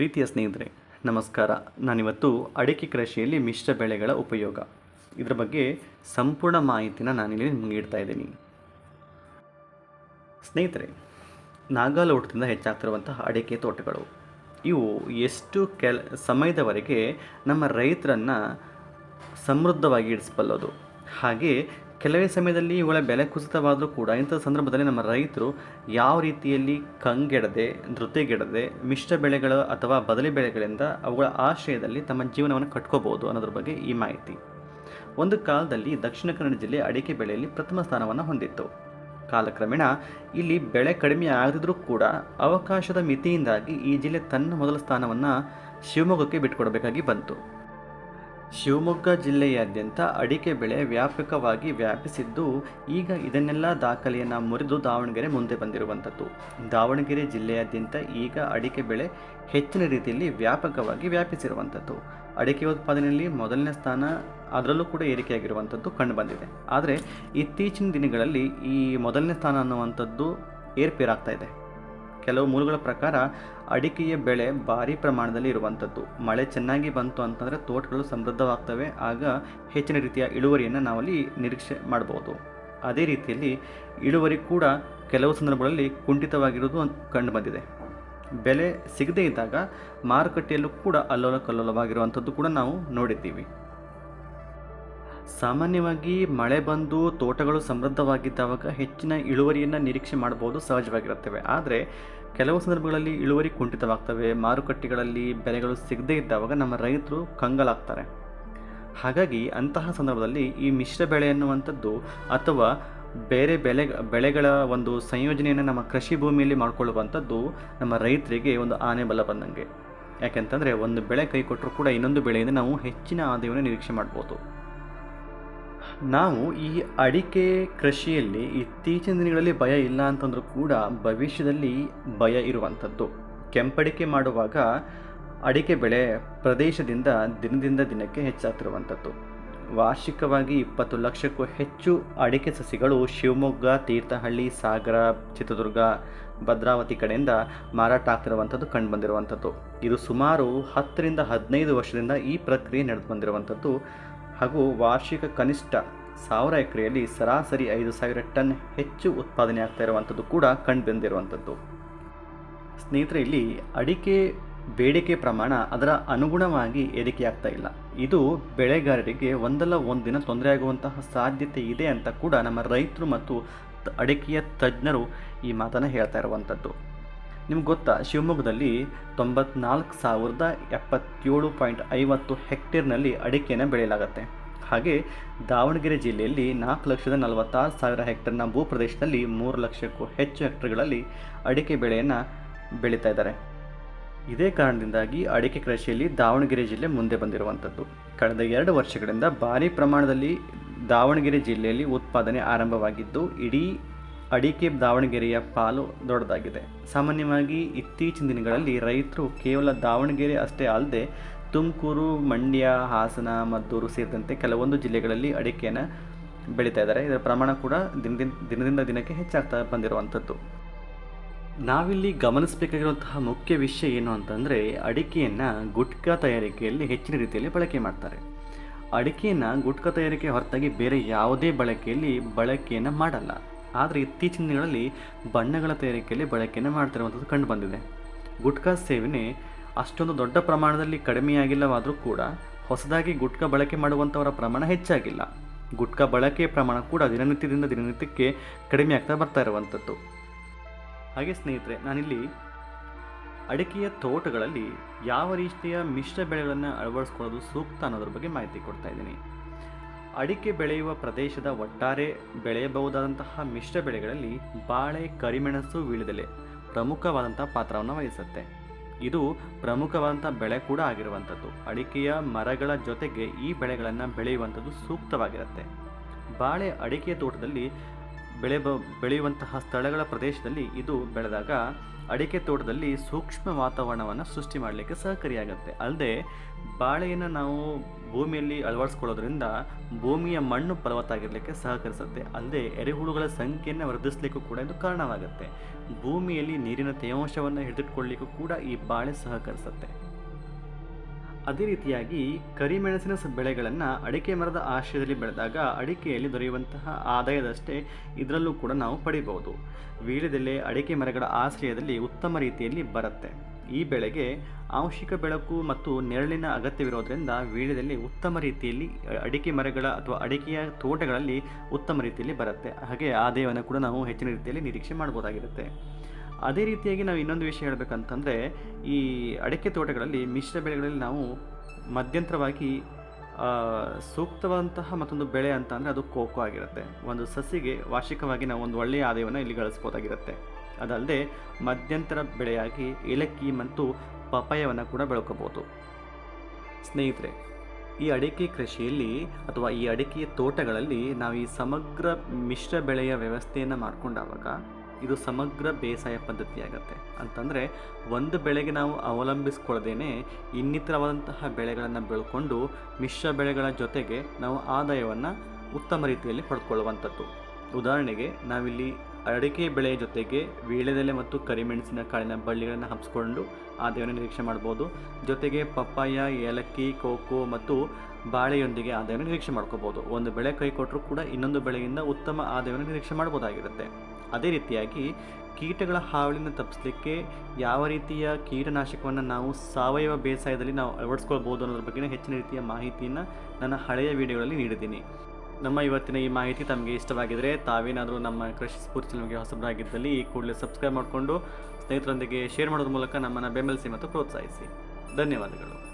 ಪ್ರೀತಿಯ ಸ್ನೇಹಿತರೆ, ನಮಸ್ಕಾರ. ನಾನಿವತ್ತು ಅಡಿಕೆ ಕೃಷಿಯಲ್ಲಿ ಮಿಶ್ರ ಬೆಳೆಗಳ ಉಪಯೋಗ. ಇದರ ಬಗ್ಗೆ ಸಂಪೂರ್ಣ ಮಾಹಿತಿನ ನಾನಿಲ್ಲಿ ನಿಮ್ಗೆ ನೀಡ್ತಾ ಇದ್ದೀನಿ. ಸ್ನೇಹಿತರೆ, ನಾಗಾಲೋಟದಿಂದ ಹೆಚ್ಚಾಗ್ತಿರುವಂತಹ ಅಡಿಕೆ ತೋಟಗಳು. ಇವು ಎಷ್ಟು ಕೆಲ ಸಮಯದವರೆಗೆ ನಮ್ಮ ರೈತರನ್ನು ಸಮೃದ್ಧವಾಗಿ ಇಡಿಸಬಲ್ಲದು ಹಾಗೆ ಕೆಲವೇ ಸಮಯದಲ್ಲಿ ಇವುಗಳ ಬೆಲೆ ಕುಸಿತವಾದರೂ ಕೂಡ ಇಂಥ ಸಂದರ್ಭದಲ್ಲಿ ನಮ್ಮ ರೈತರು ಯಾವ ರೀತಿಯಲ್ಲಿ ಕಂಗೆಡದೆ ಧೃತಿಗೆಡದೆ ಮಿಶ್ರ ಬೆಳೆಗಳು ಅಥವಾ ಬದಲಿ ಬೆಳೆಗಳಿಂದ ಅವುಗಳ ಆಶ್ರಯದಲ್ಲಿ ತಮ್ಮ ಜೀವನವನ್ನು ಕಟ್ಕೋಬೋದು ಅನ್ನೋದ್ರ ಬಗ್ಗೆ ಈ ಮಾಹಿತಿ. ಒಂದು ಕಾಲದಲ್ಲಿ ದಕ್ಷಿಣ ಕನ್ನಡ ಜಿಲ್ಲೆ ಅಡಿಕೆ ಬೆಳೆಯಲ್ಲಿ ಪ್ರಥಮ ಸ್ಥಾನವನ್ನು ಹೊಂದಿತ್ತು. ಕಾಲಕ್ರಮೇಣ ಇಲ್ಲಿ ಬೆಳೆ ಕಡಿಮೆ ಆಗದಿದ್ರೂ ಕೂಡ ಅವಕಾಶದ ಮಿತಿಯಿಂದಾಗಿ ಈ ಜಿಲ್ಲೆ ತನ್ನ ಮೊದಲ ಸ್ಥಾನವನ್ನು ಶಿವಮೊಗ್ಗಕ್ಕೆ ಬಿಟ್ಟುಕೊಡಬೇಕಾಗಿ ಬಂತು. ಶಿವಮೊಗ್ಗ ಜಿಲ್ಲೆಯಾದ್ಯಂತ ಅಡಿಕೆ ಬೆಳೆ ವ್ಯಾಪಕವಾಗಿ ವ್ಯಾಪಿಸಿದ್ದು, ಈಗ ಇದನ್ನೆಲ್ಲ ದಾಖಲೆಯನ್ನು ಮುರಿದು ದಾವಣಗೆರೆ ಮುಂದೆ ಬಂದಿರುವಂಥದ್ದು ದಾವಣಗೆರೆ ಜಿಲ್ಲೆಯಾದ್ಯಂತ ಈಗ ಅಡಿಕೆ ಬೆಳೆ ಹೆಚ್ಚಿನ ರೀತಿಯಲ್ಲಿ ವ್ಯಾಪಕವಾಗಿ ವ್ಯಾಪಿಸಿರುವಂಥದ್ದು ಅಡಿಕೆ ಉತ್ಪಾದನೆಯಲ್ಲಿ ಮೊದಲನೇ ಸ್ಥಾನ ಅದರಲ್ಲೂ ಕೂಡ ಏರಿಕೆಯಾಗಿರುವಂಥದ್ದು ಕಂಡುಬಂದಿದೆ ಆದರೆ ಇತ್ತೀಚಿನ ದಿನಗಳಲ್ಲಿ ಈ ಮೊದಲನೇ ಸ್ಥಾನ ಅನ್ನುವಂಥದ್ದು ಏರ್ಪೇರಾಗ್ತಾ ಇದೆ. ಕೆಲವು ಮೂಲಗಳ ಪ್ರಕಾರ ಅಡಿಕೆಯ ಬೆಳೆ ಭಾರಿ ಪ್ರಮಾಣದಲ್ಲಿ ಇರುವಂಥದ್ದು. ಮಳೆ ಚೆನ್ನಾಗಿ ಬಂತು ಅಂತಂದರೆ ತೋಟಗಳು ಸಮೃದ್ಧವಾಗ್ತವೆ. ಆಗ ಹೆಚ್ಚಿನ ರೀತಿಯ ಇಳುವರಿಯನ್ನು ನಾವಲ್ಲಿ ನಿರೀಕ್ಷೆ ಮಾಡಬಹುದು ಅದೇ ರೀತಿಯಲ್ಲಿ ಇಳುವರಿ ಕೂಡ ಕೆಲವು ಸಂದರ್ಭಗಳಲ್ಲಿ ಕುಂಠಿತವಾಗಿರುವುದು ಕಂಡು ಬಂದಿದೆ. ಬೆಲೆ ಸಿಗದೇ ಇದ್ದಾಗ ಮಾರುಕಟ್ಟೆಯಲ್ಲೂ ಕೂಡ ಅಲ್ಲೋಲ ಕಲ್ಲೋಲವಾಗಿರುವಂಥದ್ದು ಕೂಡ ನಾವು ನೋಡಿದ್ದೀವಿ. ಸಾಮಾನ್ಯವಾಗಿ ಮಳೆ ಬಂದು ತೋಟಗಳು ಸಮೃದ್ಧವಾಗಿದ್ದಾವಾಗ ಹೆಚ್ಚಿನ ಇಳುವರಿಯನ್ನು ನಿರೀಕ್ಷೆ ಮಾಡಬಹುದು, ಸಹಜವಾಗಿರುತ್ತವೆ. ಆದರೆ, ಕೆಲವು ಸಂದರ್ಭಗಳಲ್ಲಿ ಇಳುವರಿ ಕುಂಠಿತವಾಗ್ತವೆ. ಮಾರುಕಟ್ಟೆಗಳಲ್ಲಿ ಬೆಲೆಗಳು ಸಿಗದೇ ಇದ್ದಾವಾಗ ನಮ್ಮ ರೈತರು ಕಂಗಾಲಾಗ್ತಾರೆ. ಹಾಗಾಗಿ ಅಂತಹ ಸಂದರ್ಭದಲ್ಲಿ ಈ ಮಿಶ್ರ ಬೆಳೆ ಎನ್ನುವಂಥದ್ದು ಅಥವಾ ಬೇರೆ ಬೆಳೆ ಬೆಳೆಗಳ ಒಂದು ಸಂಯೋಜನೆಯನ್ನು ನಮ್ಮ ಕೃಷಿ ಭೂಮಿಯಲ್ಲಿ ಮಾಡಿಕೊಳ್ಳುವಂಥದ್ದು ನಮ್ಮ ರೈತರಿಗೆ ಒಂದು ಆನೆ ಬಲ ಬಂದಂಗೆ. ಯಾಕೆಂತಂದರೆ, ಒಂದು ಬೆಳೆ ಕೈ ಕೊಟ್ಟರೂ ಕೂಡ ಇನ್ನೊಂದು ಬೆಳೆಯಿಂದ ನಾವು ಹೆಚ್ಚಿನ ಆದಾಯವನ್ನು ನಿರೀಕ್ಷೆ ಮಾಡ್ಬೋದು. ನಾವು ಈ ಅಡಿಕೆ ಕೃಷಿಯಲ್ಲಿ ಇತ್ತೀಚಿನ ದಿನಗಳಲ್ಲಿ ಭಯ ಇಲ್ಲ ಅಂತಂದರೂ ಕೂಡ ಭವಿಷ್ಯದಲ್ಲಿ ಭಯ ಇರುವಂಥದ್ದು. ಕೆಂಪಡಿಕೆ ಮಾಡುವಾಗ ಅಡಿಕೆ ಬೆಳೆ ಪ್ರದೇಶದಿಂದ ದಿನದಿಂದ ದಿನಕ್ಕೆ ಹೆಚ್ಚಾಗ್ತಿರುವಂಥದ್ದು. ವಾರ್ಷಿಕವಾಗಿ ಇಪ್ಪತ್ತು ಲಕ್ಷಕ್ಕೂ ಹೆಚ್ಚು ಅಡಿಕೆ ಸಸಿಗಳು ಶಿವಮೊಗ್ಗ, ತೀರ್ಥಹಳ್ಳಿ, ಸಾಗರ, ಚಿತ್ರದುರ್ಗ, ಭದ್ರಾವತಿ ಕಡೆಯಿಂದ ಮಾರಾಟ ಆಗ್ತಿರುವಂಥದ್ದು ಕಂಡುಬಂದಿರುವಂಥದ್ದು. ಇದು ಸುಮಾರು ಹತ್ತರಿಂದ ಹದಿನೈದು ವರ್ಷದಿಂದ ಈ ಪ್ರಕ್ರಿಯೆ ನಡೆದು ಬಂದಿರುವಂಥದ್ದು ಹಾಗೂ ವಾರ್ಷಿಕ ಕನಿಷ್ಠ ಸಾವಿರ ಎಕರೆಯಲ್ಲಿ ಸರಾಸರಿ ಐದು ಸಾವಿರ ಟನ್ ಹೆಚ್ಚು ಉತ್ಪಾದನೆ ಆಗ್ತಾ ಇರುವಂಥದ್ದು ಕೂಡ ಕಂಡು ಬಂದಿರುವಂಥದ್ದು ಸ್ನೇಹಿತರೆ, ಇಲ್ಲಿ ಅಡಿಕೆ ಬೇಡಿಕೆ ಪ್ರಮಾಣ ಅದರ ಅನುಗುಣವಾಗಿ ಏರಿಕೆಯಾಗ್ತಾ ಇಲ್ಲ. ಇದು ಬೆಳೆಗಾರರಿಗೆ ಒಂದಲ್ಲ ಒಂದು ದಿನ ತೊಂದರೆ ಆಗುವಂತಹ ಸಾಧ್ಯತೆ ಇದೆ ಅಂತ ಕೂಡ ನಮ್ಮ ರೈತರು ಮತ್ತು ಅಡಿಕೆಯ ತಜ್ಞರು ಈ ಮಾತನ್ನು ಹೇಳ್ತಾ ಇರುವಂಥದ್ದು. ನಿಮ್ಗೆ ಗೊತ್ತಾ, ಶಿವಮೊಗ್ಗದಲ್ಲಿ ತೊಂಬತ್ನಾಲ್ಕು ಸಾವಿರದ ಎಪ್ಪತ್ತೇಳು ಪಾಯಿಂಟ್ ಐವತ್ತು ಹೆಕ್ಟೇರ್ನಲ್ಲಿ ಅಡಿಕೆಯನ್ನು ಬೆಳೆಯಲಾಗುತ್ತೆ. ಹಾಗೆ ದಾವಣಗೆರೆ ಜಿಲ್ಲೆಯಲ್ಲಿ ನಾಲ್ಕು ಲಕ್ಷದ ನಲವತ್ತಾರು ಸಾವಿರ ಹೆಕ್ಟರ್ನ ಭೂಪ್ರದೇಶದಲ್ಲಿ ಮೂರು ಲಕ್ಷಕ್ಕೂ ಹೆಚ್ಚು ಹೆಕ್ಟರ್ಗಳಲ್ಲಿ ಅಡಿಕೆ ಬೆಳೆಯನ್ನು ಬೆಳೀತಾ ಇದ್ದಾರೆ. ಇದೇ ಕಾರಣದಿಂದಾಗಿ ಅಡಿಕೆ ಕೃಷಿಯಲ್ಲಿ ದಾವಣಗೆರೆ ಜಿಲ್ಲೆ ಮುಂದೆ ಬಂದಿರುವಂಥದ್ದು. ಕಳೆದ ಎರಡು ವರ್ಷಗಳಿಂದ ಭಾರಿ ಪ್ರಮಾಣದಲ್ಲಿ ದಾವಣಗೆರೆ ಜಿಲ್ಲೆಯಲ್ಲಿ ಉತ್ಪಾದನೆ ಆರಂಭವಾಗಿದ್ದು, ಇಡೀ ಅಡಿಕೆ ದಾವಣಗೆರೆಯ ಪಾಲು ದೊಡ್ಡದಾಗಿದೆ. ಸಾಮಾನ್ಯವಾಗಿ ಇತ್ತೀಚಿನ ದಿನಗಳಲ್ಲಿ ರೈತರು ಕೇವಲ ದಾವಣಗೆರೆ ಅಷ್ಟೇ ಅಲ್ಲದೆ ತುಮಕೂರು, ಮಂಡ್ಯ, ಹಾಸನ, ಮದ್ದೂರು ಸೇರಿದಂತೆ ಕೆಲವೊಂದು ಜಿಲ್ಲೆಗಳಲ್ಲಿ ಅಡಿಕೆಯನ್ನು ಬೆಳೀತಾ ಇದ್ದಾರೆ. ಇದರ ಪ್ರಮಾಣ ಕೂಡ ದಿನದಿಂದ ದಿನದಿಂದ ದಿನಕ್ಕೆ ಹೆಚ್ಚಾಗ್ತಾ ಬಂದಿರುವಂಥದ್ದು. ನಾವಿಲ್ಲಿ ಗಮನಿಸಬೇಕಾಗಿರುವಂತಹ ಮುಖ್ಯ ವಿಷಯ ಏನು ಅಂತಂದರೆ ಅಡಿಕೆಯನ್ನು ಗುಟ್ಕಾ ತಯಾರಿಕೆಯಲ್ಲಿ ಹೆಚ್ಚಿನ ರೀತಿಯಲ್ಲಿ ಬಳಕೆ ಮಾಡ್ತಾರೆ. ಅಡಿಕೆಯನ್ನು ಗುಟ್ಕಾ ತಯಾರಿಕೆ ಹೊರತಾಗಿ ಬೇರೆ ಯಾವುದೇ ಬಳಕೆಯಲ್ಲಿ ಬಳಕೆಯನ್ನು ಮಾಡಲ್ಲ. ಆದರೆ ಇತ್ತೀಚಿನ ದಿನಗಳಲ್ಲಿ ಬಣ್ಣಗಳ ತಯಾರಿಕೆಯಲ್ಲಿ ಬಳಕೆಯನ್ನು ಮಾಡ್ತಿರುವಂಥದ್ದು ಕಂಡು ಬಂದಿದೆ. ಗುಟ್ಕಾ ಸೇವನೆ ಅಷ್ಟೊಂದು ದೊಡ್ಡ ಪ್ರಮಾಣದಲ್ಲಿ ಕಡಿಮೆಯಾಗಿಲ್ಲವಾದರೂ ಕೂಡ ಹೊಸದಾಗಿ ಗುಟ್ಕಾ ಬಳಕೆ ಮಾಡುವಂಥವರ ಪ್ರಮಾಣ ಹೆಚ್ಚಾಗಿಲ್ಲ. ಗುಟ್ಕಾ ಬಳಕೆಯ ಪ್ರಮಾಣ ಕೂಡ ದಿನನಿತ್ಯದಿಂದ ದಿನನಿತ್ಯಕ್ಕೆ ಕಡಿಮೆ ಆಗ್ತಾ ಬರ್ತಾ ಇರುವಂಥದ್ದು. ಹಾಗೆ ಸ್ನೇಹಿತರೆ, ನಾನಿಲ್ಲಿ ಅಡಿಕೆಯ ತೋಟಗಳಲ್ಲಿ ಯಾವ ರೀತಿಯ ಮಿಶ್ರ ಬೆಳೆಗಳನ್ನು ಅಳವಡಿಸ್ಕೊಳ್ಳೋದು ಸೂಕ್ತ ಅನ್ನೋದ್ರ ಬಗ್ಗೆ ಮಾಹಿತಿ ಕೊಡ್ತಾ ಇದ್ದೀನಿ. ಅಡಿಕೆ ಬೆಳೆಯುವ ಪ್ರದೇಶದ ಒಟ್ಟಾರೆ ಬೆಳೆಯಬಹುದಾದಂತಹ ಮಿಶ್ರ ಬೆಳೆಗಳಲ್ಲಿ ಬಾಳೆ, ಕರಿಮೆಣಸು ವೀಳ್ಯದೆಲೆ ಪ್ರಮುಖವಾದಂಥ ಪಾತ್ರವನ್ನು ವಹಿಸುತ್ತೆ. ಇದು ಪ್ರಮುಖವಾದಂಥ ಬೆಳೆ ಕೂಡ ಆಗಿರುವಂಥದ್ದು. ಅಡಿಕೆಯ ಮರಗಳ ಜೊತೆಗೆ ಈ ಬೆಳೆಗಳನ್ನು ಬೆಳೆಯುವಂಥದ್ದು ಸೂಕ್ತವಾಗಿರುತ್ತೆ. ಬಾಳೆ ಅಡಿಕೆ ತೋಟದಲ್ಲಿ ಬೆಳೆ ಬೆಳೆಯುವಂತಹ ಸ್ಥಳಗಳ ಪ್ರದೇಶದಲ್ಲಿ ಇದು ಬೆಳೆದಾಗ ಅಡಿಕೆ ತೋಟದಲ್ಲಿ ಸೂಕ್ಷ್ಮ ವಾತಾವರಣವನ್ನು ಸೃಷ್ಟಿ ಮಾಡಲಿಕ್ಕೆ ಸಹಕಾರಿಯಾಗುತ್ತೆ. ಅಲ್ಲದೆ ಬಾಳೆಯನ್ನು ನಾವು ಭೂಮಿಯಲ್ಲಿ ಅಳವಡಿಸ್ಕೊಳ್ಳೋದ್ರಿಂದ ಭೂಮಿಯ ಮಣ್ಣು ಫಲವತ್ತಾಗಿರಲಿಕ್ಕೆ ಸಹಕರಿಸುತ್ತೆ. ಅಲ್ಲದೆ ಎರೆಹುಳುಗಳ ಸಂಖ್ಯೆಯನ್ನು ವೃದ್ಧಿಸಲಿಕ್ಕೂ ಕೂಡ ಇದು ಕಾರಣವಾಗುತ್ತೆ. ಭೂಮಿಯಲ್ಲಿ ನೀರಿನ ತೇವಾಂಶವನ್ನು ಹಿಡಿದಿಟ್ಕೊಳ್ಳಿಕ್ಕೂ ಕೂಡ ಈ ಬಾಳೆ ಸಹಕರಿಸುತ್ತೆ. ಅದೇ ರೀತಿಯಾಗಿ ಕರಿಮೆಣಸಿನ ಬೆಳೆಗಳನ್ನು ಅಡಿಕೆ ಮರದ ಆಶ್ರಯದಲ್ಲಿ ಬೆಳೆದಾಗ ಅಡಿಕೆಯಲ್ಲಿ ದೊರೆಯುವಂತಹ ಆದಾಯದಷ್ಟೇ ಇದರಲ್ಲೂ ಕೂಡ ನಾವು ಪಡೆಯಬಹುದು ವೀಳ್ಯದೆಲೆ ಅಡಿಕೆ ಮರಗಳ ಆಶ್ರಯದಲ್ಲಿ ಉತ್ತಮ ರೀತಿಯಲ್ಲಿ ಬರುತ್ತೆ. ಈ ಬೆಳೆಗೆ ಆಂಶಿಕ ಬೆಳಕು ಮತ್ತು ನೆರಳಿನ ಅಗತ್ಯವಿರೋದ್ರಿಂದ ವೀಳ್ಯದಲ್ಲಿ ಉತ್ತಮ ರೀತಿಯಲ್ಲಿ ಅಡಿಕೆ ಮರಗಳ ಅಥವಾ ಅಡಿಕೆಯ ತೋಟಗಳಲ್ಲಿ ಉತ್ತಮ ರೀತಿಯಲ್ಲಿ ಬರುತ್ತೆ. ಹಾಗೆ ಆದಾಯವನ್ನು ಕೂಡ ನಾವು ಹೆಚ್ಚಿನ ರೀತಿಯಲ್ಲಿ ನಿರೀಕ್ಷೆ ಮಾಡ್ಬೋದಾಗಿರುತ್ತೆ ಅದೇ ರೀತಿಯಾಗಿ ನಾವು ಇನ್ನೊಂದು ವಿಷಯ ಹೇಳಬೇಕಂತಂದರೆ, ಈ ಅಡಿಕೆ ತೋಟಗಳಲ್ಲಿ, ಮಿಶ್ರ ಬೆಳೆಗಳಲ್ಲಿ ನಾವು ಮಧ್ಯಂತರವಾಗಿ ಸೂಕ್ತವಾದಂತಹ ಮತ್ತೊಂದು ಬೆಳೆ ಅಂತ ಅಂದರೆ ಅದು ಕೋಕೋ ಆಗಿರುತ್ತೆ. ಒಂದು ಸಸಿಗೆ ವಾರ್ಷಿಕವಾಗಿ ನಾವು ಒಂದು ಒಳ್ಳೆಯ ಆದಾಯವನ್ನು ಇಲ್ಲಿ ಗಳಿಸ್ಬೋದಾಗಿರುತ್ತೆ ಅದಲ್ಲದೆ, ಮಧ್ಯಂತರ ಬೆಳೆಯಾಗಿ ಏಲಕ್ಕಿ ಮತ್ತು ಪಪಾಯವನ್ನು ಕೂಡ ಬೆಳ್ಕೋಬೋದು. ಸ್ನೇಹಿತರೆ, ಈ ಅಡಿಕೆ ಕೃಷಿಯಲ್ಲಿ ಅಥವಾ ಈ ಅಡಿಕೆಯ ತೋಟಗಳಲ್ಲಿ ನಾವು ಈ ಸಮಗ್ರ ಮಿಶ್ರ ಬೆಳೆಯ ವ್ಯವಸ್ಥೆಯನ್ನು ಮಾಡ್ಕೊಂಡಾಗ ಇದು ಸಮಗ್ರ ಬೇಸಾಯ ಪದ್ಧತಿಯಾಗತ್ತೆ. ಅಂತಂದರೆ ಒಂದು ಬೆಳೆಗೆ ನಾವು ಅವಲಂಬಿಸ್ಕೊಳ್ಳದೇನೆ ಇನ್ನಿತರವಾದಂತಹ ಬೆಳೆಗಳನ್ನು ಬೆಳ್ಕೊಂಡು ಮಿಶ್ರ ಬೆಳೆಗಳ ಜೊತೆಗೆ ನಾವು ಆದಾಯವನ್ನು ಉತ್ತಮ ರೀತಿಯಲ್ಲಿ ಪಡ್ಕೊಳ್ಳುವಂಥದ್ದು. ಉದಾಹರಣೆಗೆ ನಾವಿಲ್ಲಿ ಅಡಿಕೆ ಬೆಳೆಯ ಜೊತೆಗೆ ವೀಳ್ಯದೆಲೆ ಮತ್ತು ಕರಿಮೆಣಸಿನ ಕಾಳಿನ ಬಳ್ಳಿಗಳನ್ನು ಹಬ್ಸ್ಕೊಂಡು ಆದಾಯವನ್ನು ನಿರೀಕ್ಷೆ ಮಾಡ್ಬೋದು. ಜೊತೆಗೆ ಪಪ್ಪಾಯ, ಏಲಕ್ಕಿ, ಕೋಕೋ ಮತ್ತು ಬಾಳೆಯೊಂದಿಗೆ ಆದಾಯವನ್ನು ನಿರೀಕ್ಷೆ ಮಾಡ್ಕೋಬೋದು. ಒಂದು ಬೆಳೆ ಕೈ ಕೊಟ್ಟರೂ ಕೂಡ ಇನ್ನೊಂದು ಬೆಳೆಯಿಂದ ಉತ್ತಮ ಆದಾಯವನ್ನು ನಿರೀಕ್ಷೆ ಮಾಡ್ಬೋದಾಗಿರುತ್ತೆ. ಅದೇ ರೀತಿಯಾಗಿ ಕೀಟಗಳ ಹಾವಳಿನ ತಪ್ಪಿಸಲಿಕ್ಕೆ ಯಾವ ರೀತಿಯ ಕೀಟನಾಶಕವನ್ನು ನಾವು ಸಾವಯವ ಬೇಸಾಯದಲ್ಲಿ ನಾವು ಅಳವಡಿಸ್ಕೊಳ್ಬೋದು ಅನ್ನೋದ್ರ ಬಗ್ಗೆ ಹೆಚ್ಚಿನ ರೀತಿಯ ಮಾಹಿತಿಯನ್ನು ನನ್ನ ಹಳೆಯ ವಿಡಿಯೋಗಳಲ್ಲಿ ನೀಡಿದ್ದೀನಿ. ನಮ್ಮ ಇವತ್ತಿನ ಈ ಮಾಹಿತಿ ತಮಗೆ ಇಷ್ಟವಾಗಿದ್ದರೆ ತಾವೇನಾದರೂ ನಮ್ಮ ಕೃಷಿ ಸ್ಫೂರ್ತಿ ಚಾನಲ್ಗೆ ಹೊಸಬರಾಗಿದ್ದಲ್ಲಿ ಈ ಕೂಡಲೇ ಸಬ್ಸ್ಕ್ರೈಬ್ ಮಾಡಿಕೊಂಡು ಸ್ನೇಹಿತರೊಂದಿಗೆ ಶೇರ್ ಮಾಡೋದ್ರ ಮೂಲಕ ನಮ್ಮನ್ನು ಬೆಂಬಲಿಸಿ ಮತ್ತು ಪ್ರೋತ್ಸಾಹಿಸಿ. ಧನ್ಯವಾದಗಳು.